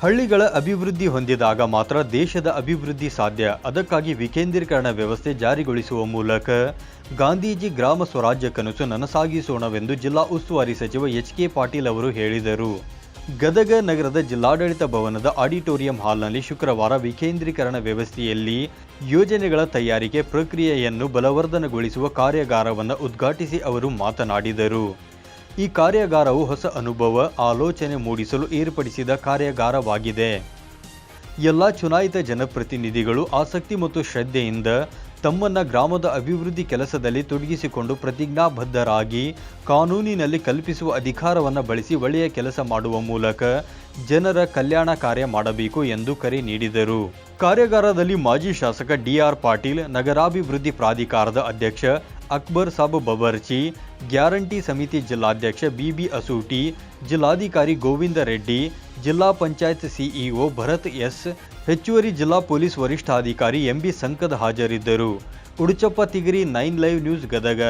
ಹಳ್ಳಿಗಳ ಅಭಿವೃದ್ಧಿ ಹೊಂದಿದಾಗ ಮಾತ್ರ ದೇಶದ ಅಭಿವೃದ್ಧಿ ಸಾಧ್ಯ. ಅದಕ್ಕಾಗಿ ವಿಕೇಂದ್ರೀಕರಣ ವ್ಯವಸ್ಥೆ ಜಾರಿಗೊಳಿಸುವ ಮೂಲಕ ಗಾಂಧೀಜಿ ಗ್ರಾಮ ಸ್ವರಾಜ್ಯ ಕನಸು ನನಸಾಗಿಸೋಣವೆಂದು ಜಿಲ್ಲಾ ಉಸ್ತುವಾರಿ ಸಚಿವ ಎಚ್ ಕೆ ಪಾಟೀಲ್ ಅವರು ಹೇಳಿದರು. ಗದಗ ನಗರದ ಜಿಲ್ಲಾಡಳಿತ ಭವನದ ಆಡಿಟೋರಿಯಂ ಹಾಲ್ನಲ್ಲಿ ಶುಕ್ರವಾರ ವಿಕೇಂದ್ರೀಕರಣ ವ್ಯವಸ್ಥೆಯಲ್ಲಿ ಯೋಜನೆಗಳ ತಯಾರಿಕೆ ಪ್ರಕ್ರಿಯೆಯನ್ನು ಬಲವರ್ಧನಗೊಳಿಸುವ ಕಾರ್ಯಾಗಾರವನ್ನು ಉದ್ಘಾಟಿಸಿ ಅವರು ಮಾತನಾಡಿದರು. ಈ ಕಾರ್ಯಾಗಾರವು ಹೊಸ ಅನುಭವ ಆಲೋಚನೆ ಮೂಡಿಸಲು ಏರ್ಪಡಿಸಿದ ಕಾರ್ಯಾಗಾರವಾಗಿದೆ. ಎಲ್ಲ ಚುನಾಯಿತ ಜನಪ್ರತಿನಿಧಿಗಳು ಆಸಕ್ತಿ ಮತ್ತು ಶ್ರದ್ಧೆಯಿಂದ ತಮ್ಮನ್ನ ಗ್ರಾಮದ ಅಭಿವೃದ್ಧಿ ಕೆಲಸದಲ್ಲಿ ತೊಡಗಿಸಿಕೊಂಡು ಪ್ರತಿಜ್ಞಾಬದ್ಧರಾಗಿ ಕಾನೂನಿನಲ್ಲಿ ಕಲ್ಪಿಸುವ ಅಧಿಕಾರವನ್ನು ಬಳಸಿ ಒಳ್ಳೆಯ ಕೆಲಸ ಮಾಡುವ ಮೂಲಕ ಜನರ ಕಲ್ಯಾಣ ಕಾರ್ಯ ಮಾಡಬೇಕು ಎಂದು ಕರೆ ನೀಡಿದರು. ಕಾರ್ಯಾಗಾರದಲ್ಲಿ ಮಾಜಿ ಶಾಸಕ ಡಿಆರ್ ಪಾಟೀಲ್, ನಗರಾಭಿವೃದ್ಧಿ ಪ್ರಾಧಿಕಾರದ ಅಧ್ಯಕ್ಷ ಅಕ್ಬರ್ ಸಾಬ್ ಬಬರ್ಚಿ ಗ್ಯಾರಂಟಿ ಸಮಿತಿ ಜಿಲ್ಲಾಧ್ಯಕ್ಷ ಬಿಬಿ ಅಸೂಟಿ, ಜಿಲ್ಲಾಧಿಕಾರಿ ಗೋವಿಂದ ರೆಡ್ಡಿ ಜಿಲ್ಲಾ ಪಂಚಾಯತ್ ಸಿಇಒ ಭರತ್ ಎಸ್, ಹೆಚ್ಚುವರಿ ಜಿಲ್ಲಾ ಪೊಲೀಸ್ ವರಿಷ್ಠಾಧಿಕಾರಿ ಎಂಬಿ ಸಂಕದ್ ಹಾಜರಿದ್ದರು. Uduchappa Tigiri nine live news Gadag.